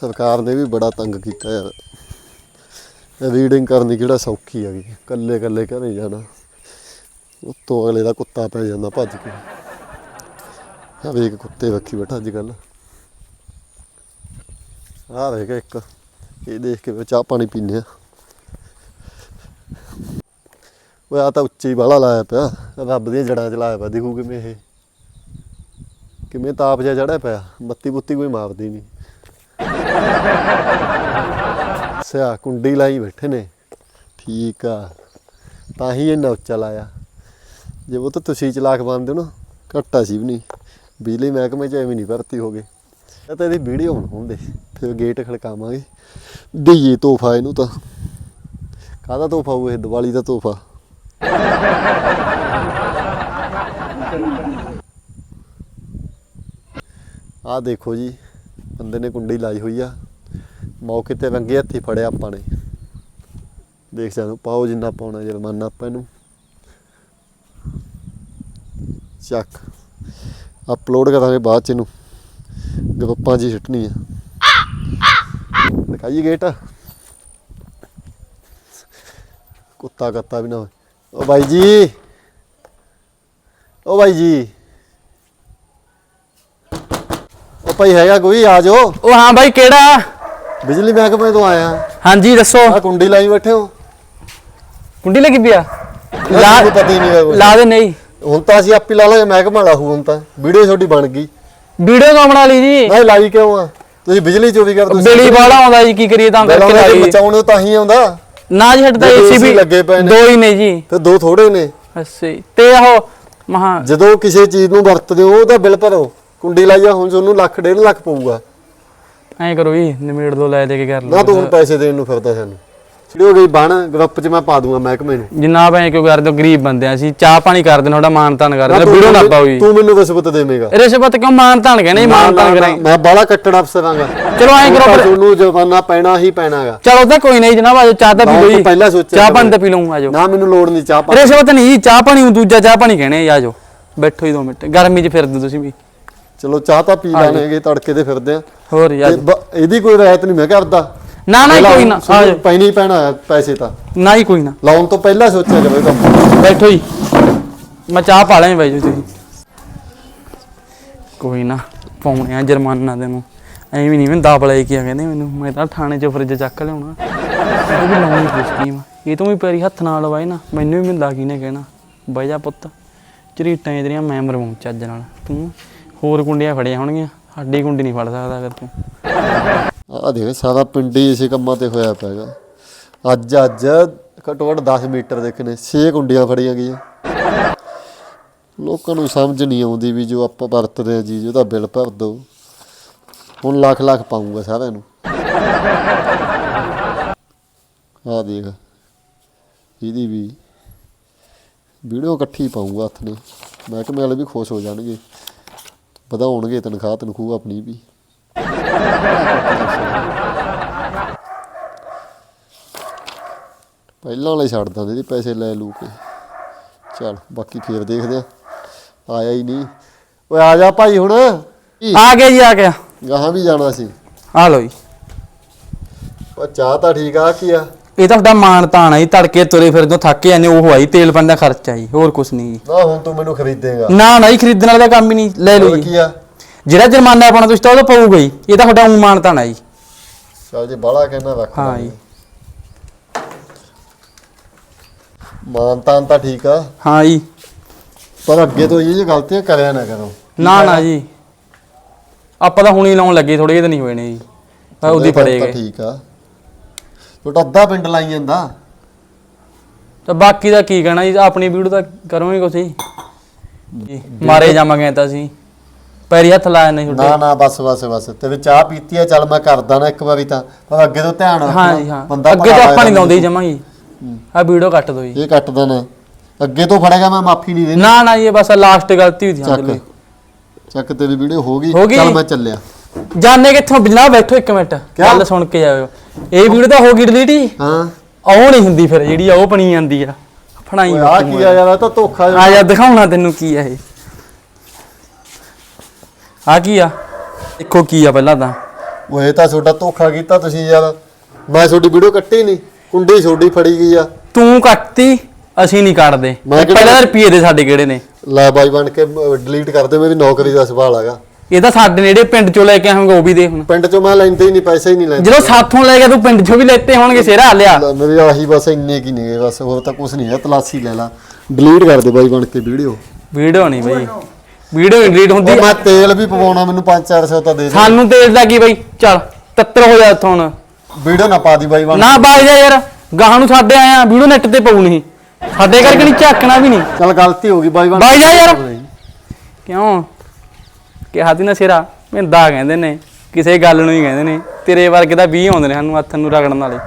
ਸਰਕਾਰ ਨੇ ਵੀ ਬੜਾ ਤੰਗ ਕੀਤਾ ਯਾਰ। ਰੀਡਿੰਗ ਕਰਨੀ ਕਿਹੜਾ ਸੌਖੀ ਹੈਗੀ। ਕੱਲੇ ਕੱਲੇ ਘਰੇ ਜਾਣਾ। ਉੱਤੋਂ ਅਗਲੇ ਦਾ ਕੁੱਤਾ ਪੈ ਜਾਂਦਾ ਭੱਜ ਕੇ। ਆ ਵੇਖ ਕੁੱਤੇ ਵੱਖੀ ਬੈਠਾ ਅੱਜ ਕੱਲ ਆ ਵੇਖ ਇੱਕ। ਇਹ ਦੇਖ ਕੇ ਚਾਹ ਪਾਣੀ ਪੀਨੇ ਆ। ਉਹ ਆ ਤਾਂ ਉੱਚੀ ਬਾਲਾ ਲਾਇਆ ਪਿਆ। ਰੱਬ ਦੀਆਂ ਜੜਾਂ ਚ ਲਾਇਆ ਪਿਆ। ਦਿਖੂ ਕਿਵੇਂ ਇਹ। ਕਿਵੇਂ ਤਾਪ ਜਿਹਾ ਚੜਿਆ ਪਿਆ। ਬੱਤੀ ਬੁੱਤੀ ਕੋਈ ਮਾਰਦੀ ਨਹੀਂ ਸਿਆ ਕੁੰਡੀ ਲਾਈ ਬੈਠੇ ਨੇ। ਠੀਕ ਆ। ਤਾਂ ਹੀ ਇਹ ਉੱਚਾ ਲਾਇਆ। ਜੇ ਉਹ ਤਾਂ ਤੁਸੀਂ ਚਲਾਕ ਬੰਦੇ ਹੋ ਨਾ, ਘੱਟਾ ਸੀ ਵੀ ਨਹੀਂ। ਬਿਜਲੀ ਮਹਿਕਮੇ ਚ ਐਵੇਂ ਨਹੀਂ ਭਰਤੀ ਹੋ ਗਏ ਇਹ ਤਾਂ ਇਹਦੀ ਵੀਡੀਓ ਬਣਾਉਂਦੇ, ਫਿਰ ਗੇਟ ਖੜਕਾਵਾਂਗੇ। ਦਈਏ ਤੋਹਫਾ ਇਹਨੂੰ ਤਾਂ। ਕਾਹਦਾ ਤੋਹਫਾ ਉਹ ਇਹ? ਦੀਵਾਲੀ ਦਾ ਤੋਹਫਾ। ਆਹ ਦੇਖੋ ਜੀ ਬੰਦੇ ਨੇ ਕੁੰਡੀ ਲਾਈ ਹੋਈ ਆ। ਮੌਕੇ ਤੇ ਰੰਗੇ ਹੱਥੀ ਫੜਿਆ ਆਪਾਂ ਨੇ। ਦੇਖ ਸਾਨੂੰ ਪਾਓ ਜਿੰਨਾ ਪਾਉਣਾ ਜੁਰਮਾਨਾ ਆਪਾਂ ਇਹਨੂੰ ਚੱਕ। ਅਪਲੋਡ ਕਰਾਂਗੇ ਬਾਅਦ ਚ ਇਹਨੂੰ। ਗਰੁੱਪਾਂ 'ਚ ਹੀ ਆ। ਦਿਖਾਈਏ ਗੇਟ ਕੁੱਤਾ ਕੱਤਾ ਵੀ ਨਾ ਹੋਵੇ ਓ ਬਾਈ ਜੀ। ਓ ਬਾਈ ਜੀ ਓ ਭਾਈ ਹੈਗਾ ਕੋਈ ਆ ਜਾਓ। ਉਹ ਹਾਂ ਬਾਈ ਕਿਹੜਾ? ਬਿਜਲੀ ਮਹਿਕਮੇ ਤੋਂ ਆਇਆ। ਹਾਂਜੀ ਦੱਸੋ। ਆ ਕੁੰਡੀ ਲਾਈ ਬੈਠੇ ਹੋ। ਕੁੰਡੀ ਲੱਗੀ ਪਿਆ ਲਾ ਪਤਾ ਹੀ ਨਹੀਂ ਹੈਗਾ। ਲਾ ਦੇ ਨਹੀਂ। ਹੁਣ ਤਾਂ ਅਸੀਂ ਆਪੇ ਲਾ ਲਾਂਗੇ ਮਹਿਕਮਾ ਲਾਹੂ ਹੁਣ ਤਾਂ। ਵੀਡੀਓ ਛੋਟੀ ਬਣ ਗਈ। ਵੀਡੀਓ ਕਿਉਂ ਬਣਾ ਲਈ ਜੀ? ਮੈਂ ਲਾਈ ਕਿਉਂ ਆ? ਤੁਸੀਂ ਬਿਜਲੀ ਚੋਰੀ ਕਰ ਤੁਸੀਂ ਬਿਲੀ ਵਾਲਾ ਆਉਂਦਾ ਜੀ ਕੀ ਕਰੀਏ ਤਾਂ ਕਰਕੇ ਲਾਈ। ਬਚਾਉਣੇ ਤਾਂ ਹੀ ਆਉਂਦਾ। ਨਾ ਜੀ ਹਟਦਾ ਏਸੀ ਵੀ ਲੱਗੇ ਪਏ ਨੇ। ਦੋ ਹੀ ਨੇ ਜੀ। ਤੇ ਦੋ ਥੋੜੇ ਨੇ। ਅੱਛਾ ਤੇ ਉਹ ਮਹਾ ਜਦੋਂ ਕਿਸੇ ਚੀਜ਼ ਨੂੰ ਵਰਤਦੇ ਹੋ ਉਹਦਾ ਬਿੱਲ ਭਰੋ। ਕੁੰਡੀ ਲਾਈਆ ਹੁਣ ਤੁਹਾਨੂੰ ਲੱਖ ਡੇਢ ਲੱਖ ਪਊਗਾ। ਐਂ ਕਰੋ ਜੀ ਨਿਮੇੜ ਦੋ ਲੈ ਦੇ ਕੇ ਕਰ ਨਾ ਲਓ ਤੂੰ ਹੁਣ ਪੈਸੇ ਦੇਣ ਨੂੰ ਫਿਰਦਾ ਸਾਨੂੰ। ਛਿੜਿਓ ਗਈ ਬਣ ਗਰੁੱਪ 'ਚ ਮੈਂ ਪਾ ਦੂੰਗਾ ਮਹਿਕਮੇ ਨੂੰ। ਜਨਾਬ ਐਂ ਕਿਉਂ ਕਰਦੇ ਹੋ ਗਰੀਬ ਬੰਦੇ ਆ ਅਸੀਂ ਚਾਹ ਪਾਣੀ ਕਰਦੇ ਥੋੜਾ ਮਾਨ ਤਾਨ ਕਰਦੇ ਤੂੰ ਵੀਡੀਓ ਨਾ ਮੈਨੂੰ- ਪਾਓ ਜੀ। ਤੂੰ ਮੈਨੂੰ ਰਿਸ਼ਵਤ ਦੇਵੇਂਗਾ। ਰਿਸ਼ਵਤ ਕਿਉਂ ਮਾਨ ਤਾਨ ਕਹਿੰਦੇ ਮਾਨ ਤਾਨ ਕਰਾਂਗੇ ਮੈਂ ਬਾਲਾ ਕੱਟੜ ਅਫਸਰਾਂਗਾ ਚਲੋ ਐਂ ਕਰੋ ਫਿਰ। ਤੁਹਾਨੂੰ ਜਵਾਨਾ ਪੈਣਾ ਹੀ ਪੈਣਾਗਾ। ਚਲੋ ਤਾਂ ਕੋਈ ਨਹੀਂ ਜਨਾਬ ਆਜੋ ਚਾਹ ਤਾਂ ਪੀ ਲਓ ਤੂੰ ਜੀ ਪਹਿਲਾਂ ਸੋਚਿਆ ਚਾਹ। ਪਾਣੀ ਤਾਂ ਪੀ ਲਊਂ ਆਜੋ। ਨਾ ਮੈਨੂੰ ਲੋੜ ਨਹੀਂ ਚਾਹ ਪਾ ਰਿਸ਼ਵਤ ਨਹੀਂ ਜੀ, ਚਾਹ ਪਾਣੀ ਊਂ ਦੂਜਾ ਚਾਹ ਪਾਣੀ ਕਹਿਣੇ ਆ ਆਜੋ। ਬੈਠੋ ਹੀ ਦੋ ਮਿੰਟ ਗਰਮੀ 'ਚ ਫਿਰਦੇ ਤੁਸੀਂ ਵੀ। ਚਲੋ ਚਾਹ ਤਾਂ ਪੀ ਲਾਣਗੇ ਤੜਕੇ ਤੇ ਫਿਰਦੇ ਆ। ਹੋਰ ਯਾਰ ਇਹਦੀ ਕੋਈ ਰਾਇਤ ਨਹੀਂ ਮੈਂ ਕਰਦਾ ਨਾ ਨਾ ਜੀ, ਕੋਈ ਨਾ ਪੈਣੀ ਹੀ ਪੈਣਾ ਹੈ ਪੈਸੇ ਤਾਂ। ਨਾ ਹੀ ਕੋਈ ਨਾ। ਲਾਉਣ ਤੋਂ ਪਹਿਲਾਂ ਸੋਚਿਆ ਕਰੋ ਕੰਮ। ਬੈਠੋ ਜੀ। ਮੈਂ ਚਾਹ ਪਾ ਲਾਂ ਬਾਈ ਜੀ ਤੁਸੀਂ। ਕੋਈ ਨਾ ਪਾਉਣੇ ਆ ਜੁਰਮਾਨਾ ਤੈਨੂੰ। ਐਵੇਂ ਨਹੀਂ ਮੈਂ ਦਾਬ ਲੈ ਕੇ ਆ ਕਹਿੰਦੇ ਮੈਨੂੰ। ਮੈਂ ਤਾਂ ਥਾਣੇ 'ਚ ਫਰਿੱਜ ਚੱਕ ਲਿਆਉਣਾ। ਇਹ ਵੀ ਲਾਉਣੀ ਕੋਈ ਸਕੀਮ ਇਹ ਤੋਂ ਵੀ ਪੈਰੀ ਹੱਥ ਨਾਲ ਲਵਾਏ ਨਾ ਮੈਨੂੰ ਵੀ ਮਿਲਦਾ ਕਿਹਨੇ ਕਹਿਣਾ। ਬਹਿ ਜਾ ਪੁੱਤ ਝਰੀਟਾਂ ਇਹਦੀਆਂ ਮੈਂ ਮਰਵਾਉਂ ਚੱਜ ਨਾਲ। ਤੂੰ ਹੋਰ ਕੁੰਡੀਆਂ ਫੜੀਆਂ ਹੋਣਗੀਆਂ। ਸਾਡੀ ਕੁੰਡੀ ਨਹੀਂ ਫੜ ਸਕਦਾ ਅਗਰ ਤੂੰ। ਆ ਦੇਖ, ਸਾਰਾ ਪਿੰਡ ਹੀ ਇਸੇ ਕੰਮਾਂ ਤੇ ਹੋਇਆ ਪੈਗਾ ਅੱਜ ਅੱਜ ਘੱਟੋ ਘੱਟ 10 ਮੀਟਰ ਦੇਖਨੇ 6 ਕੁੰਡੀਆਂ ਫੜੀਆਂ ਗਈਆਂ। ਲੋਕਾਂ ਨੂੰ ਸਮਝ ਨਹੀਂ ਆਉਂਦੀ ਵੀ ਜੋ ਆਪਾਂ ਵਰਤਦੇ ਆ ਜੀ ਉਹਦਾ ਬਿੱਲ ਭਰ ਦੋ, ਹੁਣ ਲੱਖ ਲੱਖ ਪਾਉਂਗਾ ਸਾਰਿਆਂ ਨੂੰ। ਆ ਦੇਖ, ਇਹਦੀ ਵੀ ਵੀਡੀਓ ਇਕੱਠੀ ਪਾਉਂਗਾ ਹੱਥ ਨੇ ਮਹਿਕਮੇ ਵਾਲੇ ਵੀ ਖੁਸ਼ ਹੋ ਜਾਣਗੇ। ਵਧਾਉਣਗੇ ਤਨਖਾਹ ਤਨਖੂਹ ਆਪਣੀ ਵੀ। ਪਹਿਲਾਂ ਵਾਲੇ ਛੱਡ ਦਿੰਦੇ ਸੀ ਪੈਸੇ ਲੈ ਲੂ ਕੇ। ਚਲ ਬਾਕੀ ਫੇਰ ਦੇਖਦੇ ਆ। ਆਇਆ ਹੀ ਨਹੀਂ। ਓਏ ਆ ਜਾ ਭਾਈ ਹੁਣ। ਆ ਗਿਆ ਜੀ ਆ ਗਿਆ। ਗਾਹਾਂ ਵੀ ਜਾਣਾ ਸੀ। ਆ ਲਓ ਜੀ। ਉਹ ਚਾਹ ਤਾਂ ਠੀਕ ਆ ਕੀ ਆ? ਇਹ ਤਾਂ ਤੁਹਾਡਾ ਮਾਣ ਤਾਣ ਆ ਜੀ ਤੜਕੇ ਤੁਰੇ ਫਿਰਦੇ ਥੱਕ ਜਾਂਦੇ ਉਹ ਆਈ ਤੇਲ ਪਾਣੀ ਦਾ ਖਰਚਾ ਜੀ ਹੋਰ ਕੁਛ ਨਹੀਂ ਜੀ। ਨਾ ਹੁਣ ਤੂੰ ਮੈਨੂੰ ਖਰੀਦੇਗਾ। ਨਾ ਨਾ ਹੀ ਖਰੀਦਣ ਵਾਲਾ ਕੰਮ ਹੀ ਨਹੀਂ ਲੈ ਲਓ ਹੋਰ ਜੀ। ਕੀ ਆ? ਜਿਹੜਾ ਜੁਰਮਾਨਾ ਪਾਉਣਾ ਤੁਸੀਂ ਤਾਂ ਉਹ ਤਾਂ ਪਊਗਾ ਹੀ ਇਹ ਤਾਂ ਤੁਹਾਡਾ ਊਂ ਮਾਣ ਤਾਣ ਆ ਜੀ। ਚੱਲ ਜੇ ਬਾਲਾ ਕਹਿਣਾ ਰੱਖ ਹਾਂ। ਜੀ। ਮਾਨ ਤਾਨ ਤਾਂ ਠੀਕ ਆ। ਹਾਂ ਜੀ। ਪਰ ਅੱਗੇ ਤੋਂ ਇਹ ਜਿਹੀ ਗਲਤੀਆਂ ਕਰਿਆ ਨਾ ਕਰੋ। ਨਾ ਨਾ ਜੀ। ਆਪਾਂ ਤਾਂ ਹੁਣੀ ਲਾਉਣ ਲੱਗੇ ਥੋੜੇ ਜਿਹੇ ਤਾਂ ਨਹੀਂ ਹੋਏ ਨੇ ਜੀ। ਆ ਉਹਦੀ ਤਾਂ ਫੜੇਗੇ। ਠੀਕ ਆ। ਤੁਹਾਡਾ ਅੱਧਾ ਪਿੰਡ ਲਾਈ ਜਾਂਦਾ। ਤਾਂ ਬਾਕੀ ਦਾ ਕੀ ਕਹਿਣਾ ਜੀ ਆਪਣੀ ਵੀਡੀਓ ਤਾਂ ਕਰੋਗੇ ਕੁਛ ਜੀ ਮਾਰੇ ਜਾਵਾਂਗੇ ਤਾਂ ਅਸੀਂ। ਪੈਰੀ ਹੱਥ ਲਾਇਆ ਨਹੀਂ ਨਾ ਤੁਹਾਡੇ। ਨਾ ਬਸ ਬਸ ਬਸ ਤੇਰੇ ਚਾਹ ਪੀਤੀ ਆ ਚੱਲ ਮੈਂ ਕਰਦਾ ਨਾ ਇੱਕ ਵਾਰੀ ਤਾਂ। ਪਰ ਅੱਗੇ ਤੋਂ ਧਿਆਨ ਰੱਖਣਾ ਹਾਂ ਜੀ ਹਾਂ। ਬੰਦਾ ਅੱਗੇ ਤਾਂ ਆਪਾਂ ਨਹੀਂ ਲਾਉਂਦੇ ਜਮਾਂਗੇ ਆ ਵੀਡੀਓ ਕੱਟ ਦਿਓ ਜੀ। ਇਹ ਕੱਟਦਾ ਨਾ। ਅੱਗੇ ਤੋਂ ਫੜੇਗਾ ਮੈਂ ਮਾਫੀ ਨਹੀਂ ਦੇਣੀ ਨਾ ਨਾ ਇਹ ਬਸ ਲਾਸਟ ਗਲਤੀ ਹੋਈ ਚੱਕ। ਸੀ ਚੱਕ ਤੇਰੀ ਵੀਡੀਓ ਹੋ ਗਈ। ਹੋ ਗਈ? ਚੱਲ ਮੈਂ ਚੱਲਿਆ। ਜਾਣੇ ਕਿੱਥੋਂ? ਬਿਨਾ ਬੈਠੋ ਇੱਕ ਮਿੰਟ। ਗੱਲ ਸੁਣ ਕੇ ਜਾਇਓ। ਇਹ ਵੀਡੀਓ ਤਾਂ ਹੋ ਗਈ ਡਿਲੀਟ ਹੀ। ਹਾਂ। ਉਹ ਨਹੀਂ ਹੁੰਦੀ ਫਿਰ ਜਿਹੜੀ ਆ ਉਹ ਬਣੀ ਜਾਂਦੀ ਆ। ਫਣਾਈ ਓਏ ਆ ਕੀ ਆ ਯਾਰ ਤਾਂ ਧੋਖਾ ਆ ਜਾ ਦਿਖਾਉਣਾ ਤੈਨੂੰ ਕੀ ਆ ਇਹ। ਆ ਕੀ ਆ? ਦੇਖੋ ਕੀ ਆ ਪਹਿਲਾਂ ਤਾਂ। ਉਹ ਇਹ ਤਾਂ ਤੁਹਾਡਾ ਧੋਖਾ ਕੀਤਾ ਤੁਸੀਂ ਯਾਰ। ਮੈਂ ਤੁਹਾਡੀ ਵੀਡੀਓ ਕੱਟੀ ਨਹੀਂ ਕੁੰਡੀ ਛੋਡੀ ਫੜੀ ਗਈ ਆ। ਤੂੰ ਕੱਟਤੀ ਅਸੀਂ ਨਹੀਂ ਕੱਟਦੇ। ਮੈਂ ਕਿਹੜਾ- ਪਹਿਲਾਂ ਰੁਪਏ ਦੇ ਸਾਡੇ ਕਿਹੜੇ ਨੇ। ਲੈ ਬਾਈ ਬਣ ਕੇ ਡਿਲੀਟ ਕਰ ਦੇ ਮੇਰੀ ਨੌਕਰੀ ਦਾ ਸਵਾਲ ਹੈਗਾ। ਇਹ ਤਾਂ ਸਾਡੇ ਨੇੜੇ ਪਿੰਡ ਚੋਂ ਲੈ ਕੇ ਆਵਾਂਗੇ ਉਹ ਵੀ ਦੇ ਹੁਣ। ਪਿੰਡ ਚੋਂ ਮੈਂ ਲੈਂਦੇ ਹੀ ਨਹੀਂ ਪੈਸੇ ਹੀ ਨਹੀਂ ਲੈਂਦੇ। ਜਦੋਂ ਸਾਥੋਂ ਲੈ ਗਿਆ ਤੂੰ ਪਿੰਡ ਚੋਂ ਵੀ ਲੈਤੇ ਹੋਣਗੇ ਸਿਰਾ ਲਿਆ। ਲੈ, ਮੇਰੇ ਆਹੀ ਬਸ ਇੰਨੇ ਕੀ ਨਹੀਂ ਬਸ ਹੋਰ ਤਾਂ ਕੁਝ ਨਹੀਂ ਹੈ ਤਲਾਸੀ ਲੈ ਲਾ। ਡਿਲੀਟ ਕਰ ਦੇ ਬਾਈ ਬਣ ਕੇ ਵੀਡੀਓ। ਵੀਡੀਓ ਨਹੀਂ ਬਈ। ਵੀਡੀਓ ਡਿਲੀਟ ਹੁੰਦੀ। ਉਹ ਮੈਂ ਤੇਲ ਵੀ ਪਵਾਉਣਾ ਮੈਨੂੰ 5-400 ਤਾਂ ਦੇ ਦੇ। ਸਾਨੂੰ ਤੇਲ ਦਾ ਕੀ ਬਈ? ਚੱਲ ਤੱਤਰ ਹੋ ਜਾ ਇੱਥੋਂ ਹੁਣ। ਵੀਡੀਓ ਨਾ ਪਾ ਦੀ ਬਾਈ ਬਣ ਨਾ ਬਾਗ ਜਾ ਯਾਰ ਗਾਹਾਂ ਨੂੰ ਸਾਡੇ ਆਇਆ ਵੀਡੀਓ ਨੈਟ ਤੇ ਪਾਉ ਨਹੀਂ। ਸਾਡੇ ਕਰਕੇ ਨਹੀਂ ਝਾਕਣਾ ਵੀ ਨਹੀਂ। ਚੱਲ ਗਲਤੀ ਹੋ ਗਈ ਬਾਈ ਬਣ ਬਾਈ ਜਾ ਯਾਰ। ਕਿਉਂ? ਕਿਹਾ ਤੀ ਨਾ ਸਿਰਾ ਦਾ ਕਹਿੰਦੇ ਨੇ, ਕਿਸੇ ਗੱਲ ਨੂੰ ਹੀ ਕਹਿੰਦੇ ਨੇ, ਤੇਰੇ ਵਰਗੇ ਤਾਂ 20 ਆਉਂਦੇ ਨੇ ਸਾਨੂੰ ਹੱਥ ਨੂੰ ਰਗੜਨ ਵਾਲੇ।